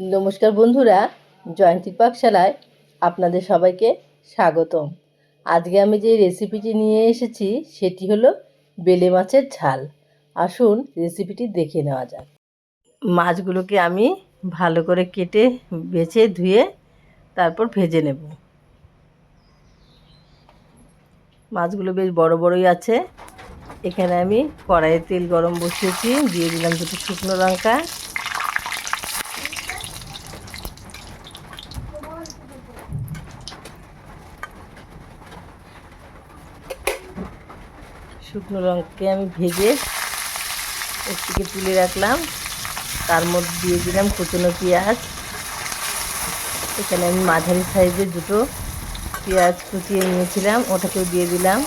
নমস্কার বন্ধুরা জয়ন্তী পাকশালায় আপনাদের সবাইকে স্বাগতম। আজকে আমি যে রেসিপিটি নিয়ে এসেছি, সেটি হলো বেলে মাছের ঝাল। আসুন রেসিপিটি দেখে নেওয়া যাক। মাছগুলোকে আমি ভালো করে কেটে, বেছে, ধুয়ে তারপর ভেজে নেব। মাছগুলো বেশ বড় বড়ই আছে। এখানে আমি কড়াইয়ে তেল গরম বসিয়েছি, দিয়ে দিলাম দুটো শুকনো লঙ্কা। শুকনো লঙ্কাকে আমি ভেজে একটিকে তুলে রাখলাম। তার মধ্যে দিয়ে দিলাম কুচনো পেঁয়াজ। এখানে আমি মাঝারি সাইজের দুটো পেঁয়াজ কুচিয়ে নিয়েছিলাম, ওটাকেও দিয়ে দিলাম।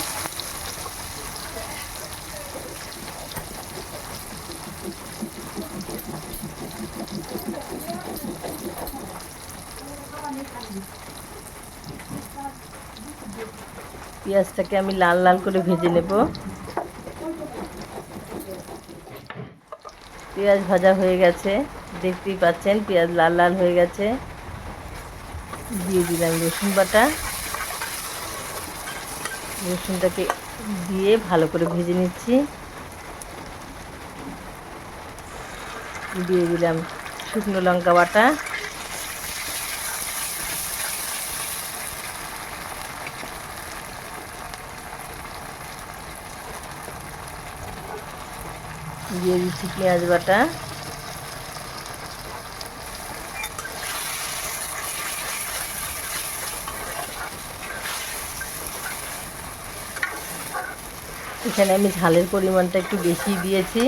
পেঁয়াজটাকে আমি লাল লাল করে ভেজে নেব। পেঁয়াজ ভাজা হয়ে গেছে। দেখতেই পাচ্ছেন, পেঁয়াজ লাল লাল হয়ে গেছে। দিয়ে দিলাম রসুন বাটা। রসুনটাকে দিয়ে ভালো করে ভেজে নিচ্ছি। দিয়ে দিলাম শুকনো লঙ্কা বাটা। দিয়ে দিচ্ছি পেঁয়াজ বাটা। এখানে আমি ঝালের পরিমাণটা একটু বেশি দিয়েছি।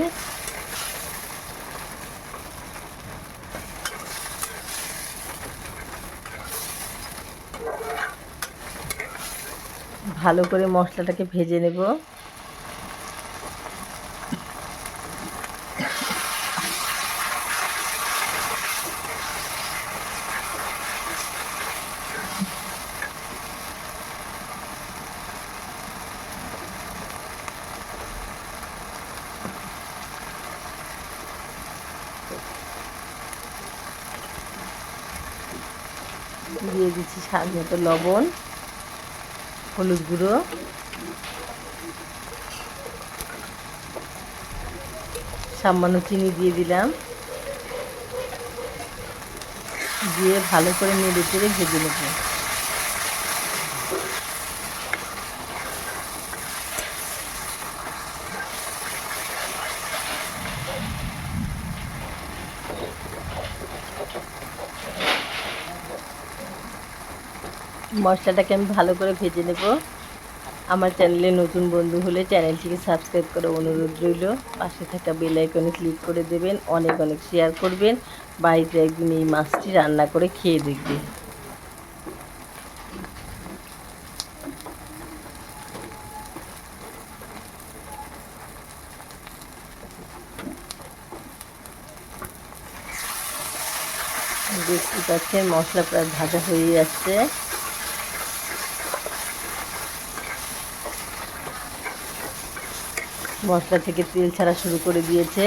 ভালো করে মশলাটাকে ভেজে নেব। দিয়ে দিচ্ছি স্বাদ মতো লবণ, হলুদ গুঁড়ো। সামান্য চিনি দিয়ে দিলাম। দিয়ে ভালো করে নেড়ে চেড়ে ভেজে নেব। মশলাটাকে আমি ভালো করে ভেজে নেব। আমার চ্যানেলে নতুন বন্ধু হলে চ্যানেলটিকে সাবস্ক্রাইব করে অনুরোধ রইল। পাশে থাকা বেল আইকনে ক্লিক করে দেবেন, অনেক অনেক শেয়ার করবেন। বাড়িতে একদিন এই মাছটি রান্না করে খেয়ে দেখবেন। দেখতে পাচ্ছেন মশলা প্রায় ভাজা হয়ে যাচ্ছে মশলা থেকে তেল ছাড়া শুরু করে দিয়েছে।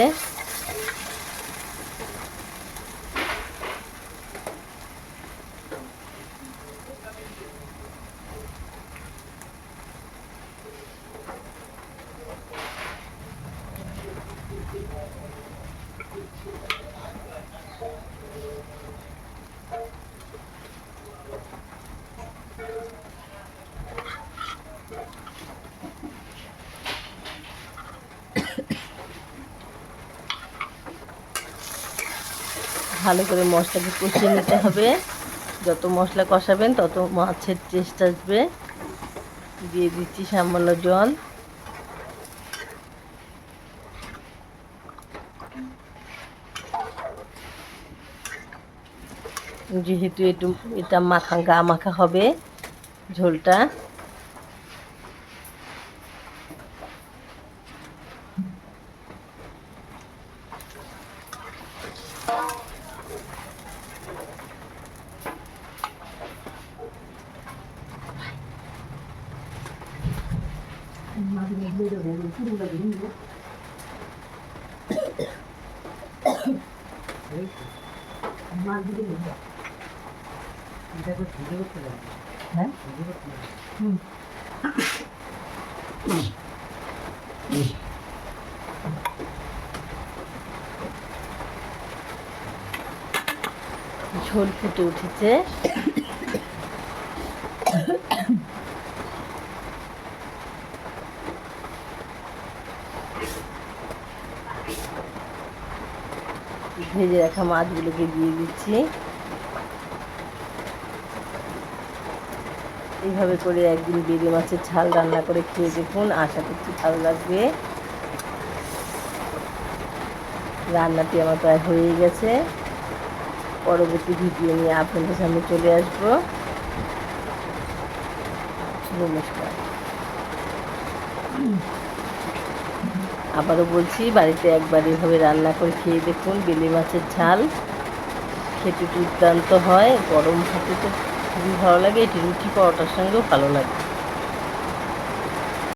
ভালো করে মশলাকে কষিয়ে নিতে হবে। যত মশলা কষাবেন, তত মাছের টেস্ট আসবে। দিয়ে দিচ্ছি সামান্য জল। যেহেতু একটু এটা মাখা গা মাখা হবে ঝোলটা। 나중에 이래서 모르는 소리가 있는 거. 엄마 이게 뭐야? 이래서 두개로 뜨려. 네? 두개로 뜨려. 응. ঝোল ফুটে ভেজে রাখা মাছগুলোকে দিয়ে দিচ্ছি। এইভাবে করে একদিন বেড়ে মাছের ঝাল রান্না করে খেয়ে দেখুন, আশা করছি ভালো লাগবে। রান্নাটি আমার প্রায় হয়ে গেছে। পরবর্তী ভিডিও নিয়ে আপনাদের সামনে চলে আসব। নমস্কার। আবারও বলছি, বাড়িতে একবার এভাবে রান্না করে খেয়ে দেখুন, বেলে মাছের ঝাল। খেতে দুর্দান্ত হয়, গরম ভাতে তো খুবই ভালো লাগে, এটি রুটি পরোটার সঙ্গেও ভালো লাগে।